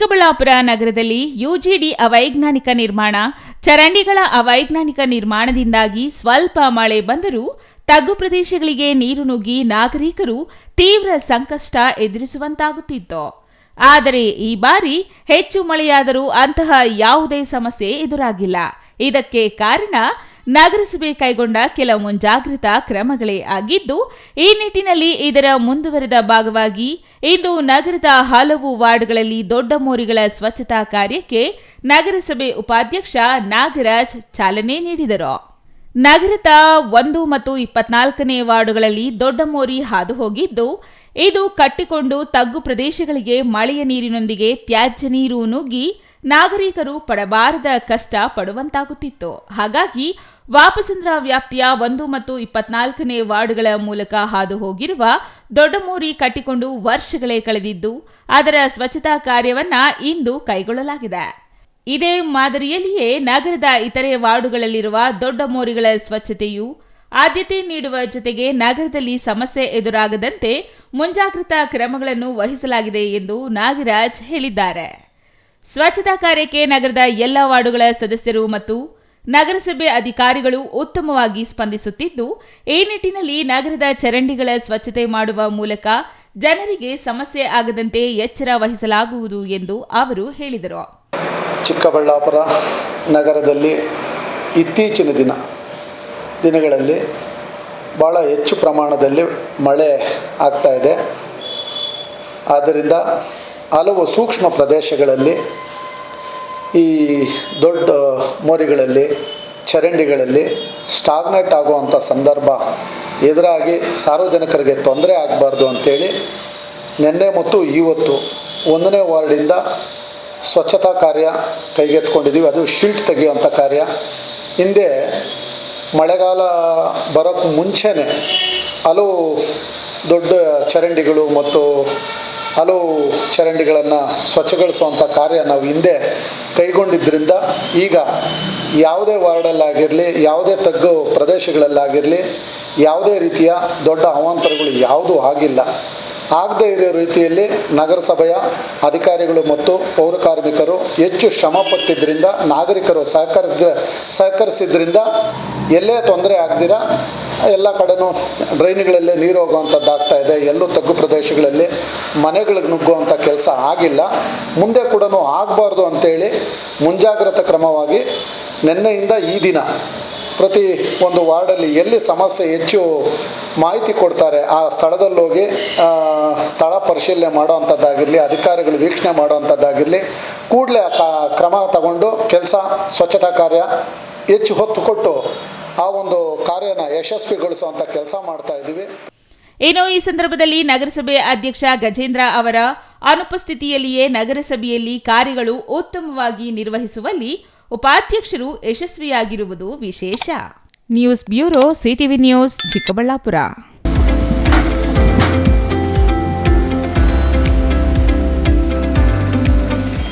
ಚಿಕ್ಕಬಳ್ಳಾಪುರ ನಗರದಲ್ಲಿ ಯುಜಿಡಿ ಅವೈಜ್ಞಾನಿಕ ನಿರ್ಮಾಣ, ಚರಂಡಿಗಳ ಅವೈಜ್ಞಾನಿಕ ನಿರ್ಮಾಣದಿಂದಾಗಿ ಸ್ವಲ್ಪ ಮಳೆ ಬಂದರೂ ತಗ್ಗು ಪ್ರದೇಶಗಳಿಗೆ ನೀರು ನುಗ್ಗಿ ನಾಗರಿಕರು ತೀವ್ರ ಸಂಕಷ್ಟ ಎದುರಿಸುವಂತಾಗುತ್ತಿತ್ತು. ಆದರೆ ಈ ಬಾರಿ ಹೆಚ್ಚು ಮಳೆಯಾದರೂ ಅಂತಹ ಯಾವುದೇ ಸಮಸ್ಯೆ ಎದುರಾಗಿಲ್ಲ. ಇದಕ್ಕೆ ಕಾರಣ ನಗರಸಭೆ ಕೈಗೊಂಡ ಕೆಲ ಮುಂಜಾಗ್ರತಾ ಕ್ರಮಗಳೇ ಆಗಿದ್ದು, ಈ ನಿಟ್ಟಿನಲ್ಲಿ ಇದರ ಮುಂದುವರೆದ ಭಾಗವಾಗಿ ಇಂದು ನಗರದ ಹಲವು ವಾರ್ಡ್ಗಳಲ್ಲಿ ದೊಡ್ಡ ಮೋರಿಗಳ ಸ್ವಚ್ಛತಾ ಕಾರ್ಯಕ್ಕೆ ನಗರಸಭೆ ಉಪಾಧ್ಯಕ್ಷ ನಾಗರಾಜ್ ಚಾಲನೆ ನೀಡಿದರು. ನಗರದ ಒಂದು ಮತ್ತು ಇಪ್ಪತ್ನಾಲ್ಕನೇ ವಾರ್ಡ್ಗಳಲ್ಲಿ ದೊಡ್ಡ ಮೋರಿ ಹಾದು ಹೋಗಿದ್ದು ಇದು ಕಟ್ಟಿಕೊಂಡು ತಗ್ಗು ಪ್ರದೇಶಗಳಿಗೆ ಮಳೆಯ ನೀರಿನೊಂದಿಗೆ ತ್ಯಾಜ್ಯ ನೀರು ನುಗ್ಗಿ ನಾಗರಿಕರು ಪಡಬಾರದ ಕಷ್ಟ ಪಡುವಂತಾಗುತ್ತಿತ್ತು. ಹಾಗಾಗಿ ವಾಪಸಂದ್ರ ವ್ಯಾಪ್ತಿಯ ಒಂದು ಮತ್ತು ಇಪ್ಪತ್ನಾಲ್ಕನೇ ವಾರ್ಡ್ಗಳ ಮೂಲಕ ಹಾದು ಹೋಗಿರುವ ದೊಡ್ಡಮೂರಿ ಕಟ್ಟಿಕೊಂಡು ವರ್ಷಗಳೇ ಕಳೆದಿದ್ದು, ಅದರ ಸ್ವಚ್ಛತಾ ಕಾರ್ಯವನ್ನ ಇಂದು ಕೈಗೊಳ್ಳಲಾಗಿದೆ. ಇದೇ ಮಾದರಿಯಲ್ಲಿಯೇ ನಗರದ ಇತರೆ ವಾರ್ಡುಗಳಲ್ಲಿರುವ ದೊಡ್ಡ ಮೋರಿಗಳ ಸ್ವಚ್ಛತೆಯು ಆದ್ಯತೆ ನೀಡುವ ಜೊತೆಗೆ ನಗರದಲ್ಲಿ ಸಮಸ್ಯೆ ಎದುರಾಗದಂತೆ ಮುಂಜಾಗ್ರತಾ ಕ್ರಮಗಳನ್ನು ವಹಿಸಲಾಗಿದೆ ಎಂದು ನಾಗರಾಜ್ ಹೇಳಿದ್ದಾರೆ. ಸ್ವಚ್ಛತಾ ಕಾರ್ಯಕ್ಕೆ ನಗರದ ಎಲ್ಲ ವಾರ್ಡುಗಳ ಸದಸ್ಯರು ಮತ್ತು ನಗರಸಭೆ ಅಧಿಕಾರಿಗಳು ಉತ್ತಮವಾಗಿ ಸ್ಪಂದಿಸುತ್ತಿದ್ದು, ಈ ನಿಟ್ಟಿನಲ್ಲಿ ನಗರದ ಚರಂಡಿಗಳ ಸ್ವಚ್ಛತೆ ಮಾಡುವ ಮೂಲಕ ಜನರಿಗೆ ಸಮಸ್ಯೆ ಆಗದಂತೆ ಎಚ್ಚರ ವಹಿಸಲಾಗುವುದು ಎಂದು ಅವರು ಹೇಳಿದರು. ಚಿಕ್ಕಬಳ್ಳಾಪುರ ನಗರದಲ್ಲಿ ಇತ್ತೀಚಿನ ದಿನ, ದಿನಗಳಲ್ಲಿ ಭಾಳ ಹೆಚ್ಚು ಪ್ರಮಾಣದಲ್ಲಿ ಮಳೆ ಆಗ್ತಾ ಇದೆ. ಆದ್ದರಿಂದ ಹಲವು ಸೂಕ್ಷ್ಮ ಪ್ರದೇಶಗಳಲ್ಲಿ, ಈ ದೊಡ್ಡ ಮೋರಿಗಳಲ್ಲಿ, ಚರಂಡಿಗಳಲ್ಲಿ ಸ್ಟಾಗ್ನೆಟ್ ಆಗುವಂಥ ಸಂದರ್ಭ ಎದುರಾಗಿ ಸಾರ್ವಜನಿಕರಿಗೆ ತೊಂದರೆ ಆಗಬಾರ್ದು ಅಂಥೇಳಿ ನಿನ್ನೆ ಮತ್ತು ಇವತ್ತು ಒಂದನೇ ವಾರ್ಡಿಂದ ಸ್ವಚ್ಛತಾ ಕಾರ್ಯ ಕೈಗೆತ್ಕೊಂಡಿದ್ದೀವಿ ಅದು ಶೀಟ್ ತೆಗೆಯುವಂಥ ಕಾರ್ಯ. ಹಿಂದೆ ಮಳೆಗಾಲ ಬರೋಕ್ಕೆ ಮುಂಚೆನೇ ಹಲವು ದೊಡ್ಡ ಚರಂಡಿಗಳು ಮತ್ತು ಹಲವು ಚರಂಡಿಗಳನ್ನು ಸ್ವಚ್ಛಗೊಳಿಸುವಂಥ ಕಾರ್ಯ ನಾವು ಹಿಂದೆ ಕೈಗೊಂಡಿದ್ದರಿಂದ ಈಗ ಯಾವುದೇ ವಾರ್ಡಲ್ಲಾಗಿರಲಿ, ಯಾವುದೇ ತಗ್ಗು ಪ್ರದೇಶಗಳಲ್ಲಾಗಿರಲಿ, ಯಾವುದೇ ರೀತಿಯ ದೊಡ್ಡ ಅವಾಂತರಗಳು ಯಾವುದೂ ಆಗಿಲ್ಲ. ಆಗದೇ ಇರೋ ರೀತಿಯಲ್ಲಿ ನಗರಸಭೆಯ ಅಧಿಕಾರಿಗಳು ಮತ್ತು ಪೌರ ಕಾರ್ಮಿಕರು ಹೆಚ್ಚು ಶ್ರಮಪಟ್ಟಿದ್ದರಿಂದ ನಾಗರಿಕರು ಸಹಕರಿಸಿದ ಸಹಕರಿಸಿದ್ರಿಂದ ಎಲ್ಲೇ ತೊಂದರೆ ಆಗದಿರ ಎಲ್ಲ ಕಡೆನೂ ಡ್ರೈನ್ಗಳಲ್ಲೇ ನೀರು ಹೋಗುವಂಥದ್ದು ಆಗ್ತಾ ಇದೆ. ಎಲ್ಲೂ ತಗ್ಗು ಪ್ರದೇಶಗಳಲ್ಲಿ ಮನೆಗಳಿಗೆ ನುಗ್ಗುವಂಥ ಕೆಲಸ ಆಗಿಲ್ಲ. ಮುಂದೆ ಕೂಡ ಆಗಬಾರ್ದು ಅಂತೇಳಿ ಮುಂಜಾಗ್ರತಾ ಕ್ರಮವಾಗಿ ನಿನ್ನೆಯಿಂದ ಈ ದಿನ ಪ್ರತಿ ಒಂದು ವಾರ್ಡಲ್ಲಿ ಎಲ್ಲಿ ಸಮಸ್ಯೆ ಹೆಚ್ಚು ಮಾಹಿತಿ ಕೊಡ್ತಾರೆ, ಆ ಸ್ಥಳದಲ್ಲಿ ಹೋಗಿ ಸ್ಥಳ ಪರಿಶೀಲನೆ ಮಾಡೋವಂಥದ್ದಾಗಿರಲಿ ಅಧಿಕಾರಿಗಳು ವೀಕ್ಷಣೆ ಮಾಡೋವಂಥದ್ದಾಗಿರಲಿ ಕೂಡಲೇ ಕ್ರಮ ತಗೊಂಡು ಕೆಲಸ, ಸ್ವಚ್ಛತಾ ಕಾರ್ಯ ಹೆಚ್ಚು ಹೊತ್ತು ಕೊಟ್ಟು ಆ ಒಂದು ಕಾರ್ಯನ ಯಶಸ್ವಿಗೊಳಿಸುವಂಥ ಕೆಲಸ ಮಾಡ್ತಾ ಇದ್ದೀವಿ. ಏನೋ ಈ ಸಂದರ್ಭದಲ್ಲಿ ನಗರಸಭೆ ಅಧ್ಯಕ್ಷ ಗಜೇಂದ್ರ ಅವರ ಅನುಪಸ್ಥಿತಿಯಲ್ಲಿಯೇ ನಗರಸಭೆಯಲ್ಲಿ ಕಾರ್ಯಗಳು ಉತ್ತಮವಾಗಿ ನಿರ್ವಹಿಸುವಲ್ಲಿ ಉಪಾಧ್ಯಕ್ಷರು ಯಶಸ್ವಿಯಾಗಿರುವುದು ವಿಶೇಷ. News bureau CTV news Chikkaballapur.